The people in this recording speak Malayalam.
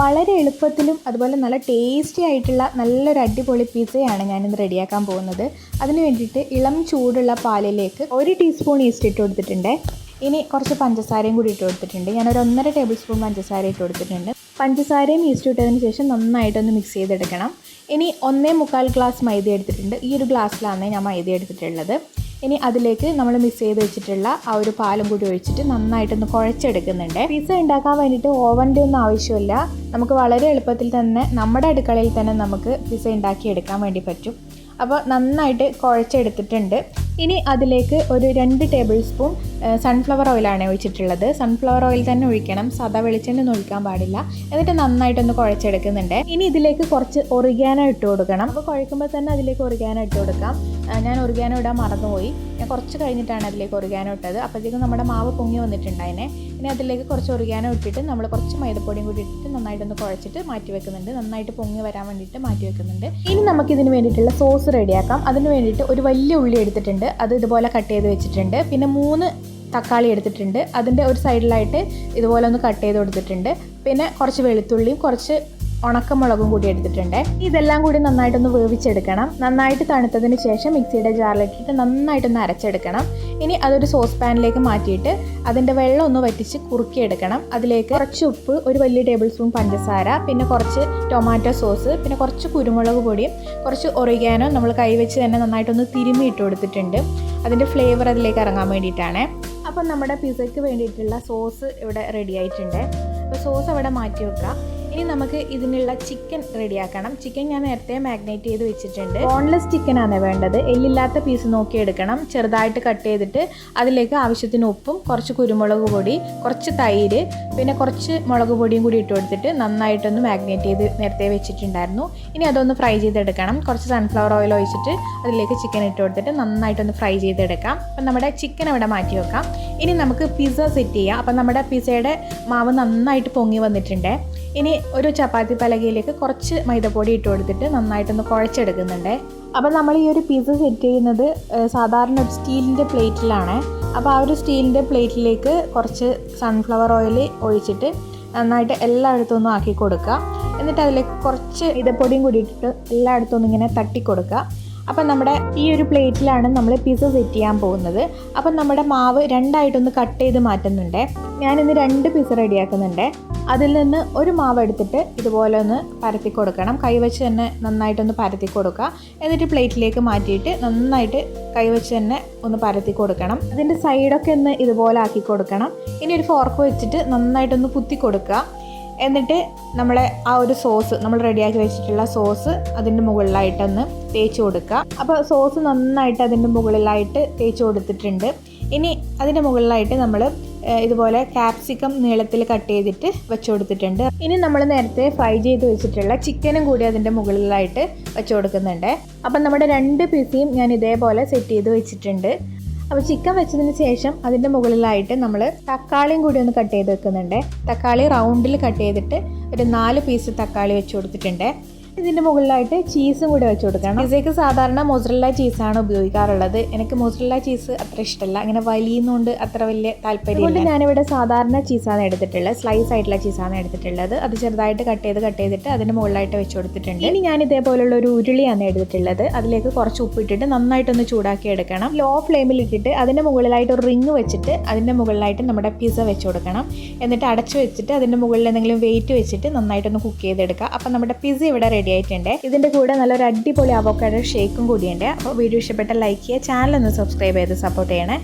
വളരെ എളുപ്പത്തിലും അതുപോലെ നല്ല ടേസ്റ്റി ആയിട്ടുള്ള നല്ലൊരു അടിപൊളി പിസയാണ് ഞാനിന്ന് റെഡിയാക്കാൻ പോകുന്നത്. അതിന് വേണ്ടിയിട്ട് ഇളം ചൂടുള്ള പാലിലേക്ക് ഒരു ടീസ്പൂൺ ഈസ്റ്റ് ഇട്ട് കൊടുത്തിട്ടുണ്ട്. ഇനി കുറച്ച് പഞ്ചസാരയും കൂടി ഇട്ട് കൊടുത്തിട്ടുണ്ട്. ഞാനൊരു ഒന്നര ടേബിൾ സ്പൂൺ പഞ്ചസാര ഇട്ട് കൊടുത്തിട്ടുണ്ട്. പഞ്ചസാരയും ഈസ്റ്റ് ഇട്ടതിന് ശേഷം നന്നായിട്ടൊന്ന് മിക്സ് ചെയ്തെടുക്കണം. ഇനി ഒന്നേ മുക്കാൽ ഗ്ലാസ് മൈദ എടുത്തിട്ടുണ്ട്. ഈ ഒരു ഗ്ലാസ്സിലാണ് ഞാൻ മൈദ എടുത്തിട്ടുള്ളത്. ഇനി അതിലേക്ക് നമ്മൾ മിക്സ് ചെയ്ത് വെച്ചിട്ടുള്ള ആ ഒരു പാലും കൂടി ഒഴിച്ചിട്ട് നന്നായിട്ടൊന്ന് കുഴച്ചെടുക്കുന്നുണ്ട്. പിസ ഉണ്ടാക്കാൻ വേണ്ടിയിട്ട് ഓവന്റെ ഒന്നും ആവശ്യമില്ല. നമുക്ക് വളരെ എളുപ്പത്തിൽ തന്നെ നമ്മുടെ അടുക്കളയിൽ തന്നെ നമുക്ക് പിസ ഉണ്ടാക്കിയെടുക്കാൻ വേണ്ടി പറ്റും. അപ്പോൾ നന്നായിട്ട് കുഴച്ചെടുത്തിട്ടുണ്ട്. ഇനി അതിലേക്ക് ഒരു രണ്ട് ടേബിൾ സ്പൂൺ സൺഫ്ലവർ ഓയിലാണ് ഒഴിച്ചിട്ടുള്ളത്. സൺഫ്ലവർ ഓയിൽ തന്നെ ഒഴിക്കണം. സദാ വെളിച്ചെണ്ണ ഒന്നും ഒഴിക്കാൻ പാടില്ല. എന്നിട്ട് നന്നായിട്ടൊന്ന് കുഴച്ചെടുക്കുന്നുണ്ട്. ഇനി ഇതിലേക്ക് കുറച്ച് ഒറിഗാനോ ഇട്ട് കൊടുക്കണം. അപ്പോൾ കുഴക്കുമ്പോൾ തന്നെ അതിലേക്ക് ഒറിഗാനോ ഇട്ട് കൊടുക്കാം. ഞാൻ ഒറിഗാനോ ഇടാൻ മറന്നുപോയി. ഞാൻ കുറച്ച് കഴിഞ്ഞിട്ടാണ് അതിലേക്ക് ഒറിഗാനോ ഇട്ടത്. അപ്പോഴത്തേക്കും നമ്മുടെ മാവ് പൊങ്ങി വന്നിട്ടുണ്ടായിനെ ഇനി അതിലേക്ക് കുറച്ച് ഒറിഗാനോ ഇട്ടിട്ട് നമ്മൾ കുറച്ച് മൈദപ്പൊടിയും കൂടി ഇട്ടിട്ട് നന്നായിട്ടൊന്ന് കുഴച്ചിട്ട് മാറ്റി വെക്കുന്നുണ്ട്. നന്നായിട്ട് പൊങ്ങി വരാൻ വേണ്ടിയിട്ട് മാറ്റി വെക്കുന്നുണ്ട്. ഇനി നമുക്ക് ഇതിന് വേണ്ടിയിട്ടുള്ള സോസ് റെഡിയാക്കാം. അതിന് വേണ്ടിയിട്ട് ഒരു വലിയ ഉള്ളി എടുത്തിട്ടുണ്ട്. അത് ഇതുപോലെ കട്ട് ചെയ്ത് വെച്ചിട്ടുണ്ട്. പിന്നെ മൂന്ന് തക്കാളി എടുത്തിട്ടുണ്ട്. അതിന്റെ ഒരു സൈഡിലായിട്ട് ഇതുപോലെ ഒന്ന് കട്ട് ചെയ്ത് കൊടുത്തിട്ടുണ്ട്. പിന്നെ കുറച്ച് വെളുത്തുള്ളിയും കുറച്ച് ഉണക്കമുളകും കൂടി എടുത്തിട്ടുണ്ട്. ഇതെല്ലാം കൂടി നന്നായിട്ടൊന്ന് വേവിച്ചെടുക്കണം. നന്നായിട്ട് തണുത്തതിന് ശേഷം മിക്സിയുടെ ജാറിലിട്ടിട്ട് നന്നായിട്ടൊന്ന് അരച്ചെടുക്കണം. ഇനി അതൊരു സോസ് പാനിലേക്ക് മാറ്റിയിട്ട് അതിന്റെ വെള്ളം ഒന്ന് വറ്റിച്ച് കുറുക്കിയെടുക്കണം. അതിലേക്ക് കുറച്ച് ഉപ്പ് ഒരു വലിയ ടേബിൾ സ്പൂൺ പഞ്ചസാര പിന്നെ കുറച്ച് ടൊമാറ്റോ സോസ് പിന്നെ കുറച്ച് കുരുമുളക് പൊടിയും കുറച്ച് ഒറിഗാനോ നമ്മൾ കൈവച്ച് തന്നെ നന്നായിട്ടൊന്ന് തിരുമ്മി ഇട്ട് കൊടുത്തിട്ടുണ്ട്. അതിന്റെ ഫ്ലേവർ അതിലേക്ക് ഇറങ്ങാൻ വേണ്ടിയിട്ടാണ്. അപ്പം നമ്മുടെ പിസയ്ക്ക് വേണ്ടിയിട്ടുള്ള സോസ് ഇവിടെ റെഡി ആയിട്ടുണ്ട്. അപ്പോൾ സോസ് അവിടെ മാറ്റി വെക്കാം. ഇനി നമുക്ക് ഇതിനുള്ള ചിക്കൻ റെഡിയാക്കണം ചിക്കൻ ഞാൻ നേരത്തെ മാഗ്നേറ്റ് ചെയ്ത് വെച്ചിട്ടുണ്ട്. ബോൺലെസ് ചിക്കനാണ് വേണ്ടത്. എല്ലില്ലാത്ത പീസ് നോക്കി എടുക്കണം. ചെറുതായിട്ട് കട്ട് ചെയ്തിട്ട് അതിലേക്ക് ആവശ്യത്തിന് ഉപ്പും കുറച്ച് കുരുമുളക് പൊടി കുറച്ച് തൈര് പിന്നെ കുറച്ച് മുളക് പൊടിയും കൂടി ഇട്ട് കൊടുത്തിട്ട് നന്നായിട്ടൊന്ന് മാഗ്നേറ്റ് ചെയ്ത് നേരത്തെ വെച്ചിട്ടുണ്ടായിരുന്നു. ഇനി അതൊന്ന് ഫ്രൈ ചെയ്തെടുക്കണം. കുറച്ച് സൺഫ്ലവർ ഓയിൽ ഒഴിച്ചിട്ട് അതിലേക്ക് ചിക്കൻ ഇട്ട് കൊടുത്തിട്ട് നന്നായിട്ടൊന്ന് ഫ്രൈ ചെയ്തെടുക്കാം. അപ്പം നമ്മുടെ ചിക്കൻ അവിടെ മാറ്റി വെക്കാം. ഇനി നമുക്ക് പിസ്സ സെറ്റ് ചെയ്യാം. അപ്പം നമ്മുടെ പിസ്സയുടെ മാവ് നന്നായിട്ട് പൊങ്ങി വന്നിട്ടുണ്ട്. ഇനി ഒരു ചപ്പാത്തി പലകയിലേക്ക് കുറച്ച് മൈദപ്പൊടി ഇട്ട് കൊടുത്തിട്ട് നന്നായിട്ടൊന്ന് കുഴച്ചെടുക്കുന്നുണ്ട്. അപ്പോൾ നമ്മൾ ഈ ഒരു പിസ്സ സെറ്റ് ചെയ്യുന്നത് സാധാരണ ഒരു സ്റ്റീലിന്റെ പ്ലേറ്റിലാണ്. അപ്പോൾ ആ ഒരു സ്റ്റീലിന്റെ പ്ലേറ്റിലേക്ക് കുറച്ച് സൺഫ്ലവർ ഓയിൽ ഒഴിച്ചിട്ട് നന്നായിട്ട് എല്ലായിടത്തും ഒന്നും ആക്കി കൊടുക്കുക. എന്നിട്ട് അതിലേക്ക് കുറച്ച് ഇതപ്പൊടിയും കൂടി ഇട്ടിട്ട് എല്ലായിടത്തും ഒന്നും ഇങ്ങനെ തട്ടി കൊടുക്കുക അപ്പം നമ്മുടെ ഈ ഒരു പ്ലേറ്റിലാണ് നമ്മൾ പിസ്സ സെറ്റ് ചെയ്യാൻ പോകുന്നത്. അപ്പം നമ്മുടെ മാവ് രണ്ടായിട്ടൊന്ന് കട്ട് ചെയ്ത് മാറ്റുന്നുണ്ട്. ഞാനിന്ന് രണ്ട് പിസ്സ റെഡിയാക്കുന്നുണ്ട്. അതിൽ നിന്ന് ഒരു മാവ് എടുത്തിട്ട് ഇതുപോലെ ഒന്ന് പരത്തി കൊടുക്കണം. കൈവച്ച് തന്നെ നന്നായിട്ടൊന്ന് പരത്തി കൊടുക്കുക. എന്നിട്ട് പ്ലേറ്റിലേക്ക് മാറ്റിയിട്ട് നന്നായിട്ട് കൈവച്ച് തന്നെ ഒന്ന് പരത്തി കൊടുക്കണം. അതിന്റെ സൈഡൊക്കെ ഒന്ന് ഇതുപോലെ ആക്കി കൊടുക്കണം. ഇനി ഒരു ഫോർക്ക് വെച്ചിട്ട് നന്നായിട്ടൊന്ന് കുത്തി കൊടുക്കുക. എന്നിട്ട് നമ്മളെ ആ ഒരു സോസ് നമ്മൾ റെഡിയാക്കി വെച്ചിട്ടുള്ള സോസ് അതിന്റെ മുകളിലായിട്ടൊന്ന് തേച്ച് കൊടുക്കുക. അപ്പോൾ സോസ് നന്നായിട്ട് അതിന്റെ മുകളിലായിട്ട് തേച്ച് കൊടുത്തിട്ടുണ്ട്. ഇനി അതിന്റെ മുകളിലായിട്ട് നമ്മൾ ഇതുപോലെ കാപ്സിക്കം നീളത്തിൽ കട്ട് ചെയ്തിട്ട് വെച്ച് കൊടുത്തിട്ടുണ്ട്. ഇനി നമ്മൾ നേരത്തെ ഫ്രൈ ചെയ്ത് വെച്ചിട്ടുള്ള ചിക്കനും കൂടി അതിന്റെ മുകളിലായിട്ട് വെച്ച് കൊടുക്കുന്നുണ്ട്. അപ്പം നമ്മുടെ രണ്ട് പീസിയും ഞാൻ ഇതേപോലെ സെറ്റ് ചെയ്ത് വെച്ചിട്ടുണ്ട്. അപ്പോൾ ചിക്കൻ വെച്ചതിന് ശേഷം അതിന്റെ മുകളിലായിട്ട് നമ്മൾ തക്കാളിയും കൂടി ഒന്ന് കട്ട് ചെയ്ത് വെക്കുന്നുണ്ട്. തക്കാളി റൗണ്ടിൽ കട്ട് ചെയ്തിട്ട് ഒരു നാല് പീസ് തക്കാളി വെച്ച് കൊടുത്തിട്ടുണ്ട്. ഇതിന്റെ മുകളിലായിട്ട് ചീസും കൂടി വെച്ച് കൊടുക്കണം. പിസയ്ക്ക് സാധാരണ മൊസറല്ല ചീസാണ് ഉപയോഗിക്കാറുള്ളത്. എനിക്ക് മൊസറല്ല ചീസ് അത്ര ഇഷ്ടമല്ല അങ്ങനെ വലിയുന്നുകൊണ്ട് അത്ര വലിയ താല്പര്യമില്ല. ഞാനിവിടെ സാധാരണ ചീസാണ് എടുത്തിട്ടുള്ളത്. സ്ലൈസ് ആയിട്ടുള്ള ചീസാണ് എടുത്തിട്ടുള്ളത്. അത് ചെറുതായിട്ട് കട്ട് ചെയ്ത് കട്ട് ചെയ്തിട്ട് അതിന്റെ മുകളിലായിട്ട് വെച്ച് കൊടുത്തിട്ടുണ്ട്. ഇനി ഞാൻ ഇതേപോലുള്ള ഒരു ഉരുളിയാണ് എടുത്തിട്ടുള്ളത്. അതിലേക്ക് കുറച്ച് ഉപ്പിട്ടിട്ട് നന്നായിട്ടൊന്ന് ചൂടാക്കി എടുക്കണം. ലോ ഫ്ലെയിമിൽ ഇട്ടിട്ട് അതിന്റെ മുകളിലായിട്ട് ഒരു റിങ് വെച്ചിട്ട് അതിന്റെ മുകളിലായിട്ട് നമ്മുടെ പിസ വെച്ച് കൊടുക്കണം. എന്നിട്ട് അടച്ചു വെച്ചിട്ട് അതിന്റെ മുകളിൽ എന്തെങ്കിലും വെയിറ്റ് വെച്ചിട്ട് നന്നായിട്ടൊന്ന് കുക്ക് ചെയ്തെടുക്കുക. അപ്പം നമ്മുടെ പിസ ഇവിടെ റെഡി ആയിട്ടുണ്ട്. ഇതിന്റെ കൂടെ നല്ലൊരു അടിപൊളി അവോക്കാഡോ ഷേക്കും കൂടിയുണ്ട്. അപ്പോൾ വീഡിയോ ഇഷ്ടപ്പെട്ട ലൈക്ക് ചെയ്യുക ചാനൽ ഒന്ന് സബ്സ്ക്രൈബ് ചെയ്ത് സപ്പോർട്ട് ചെയ്യണേ.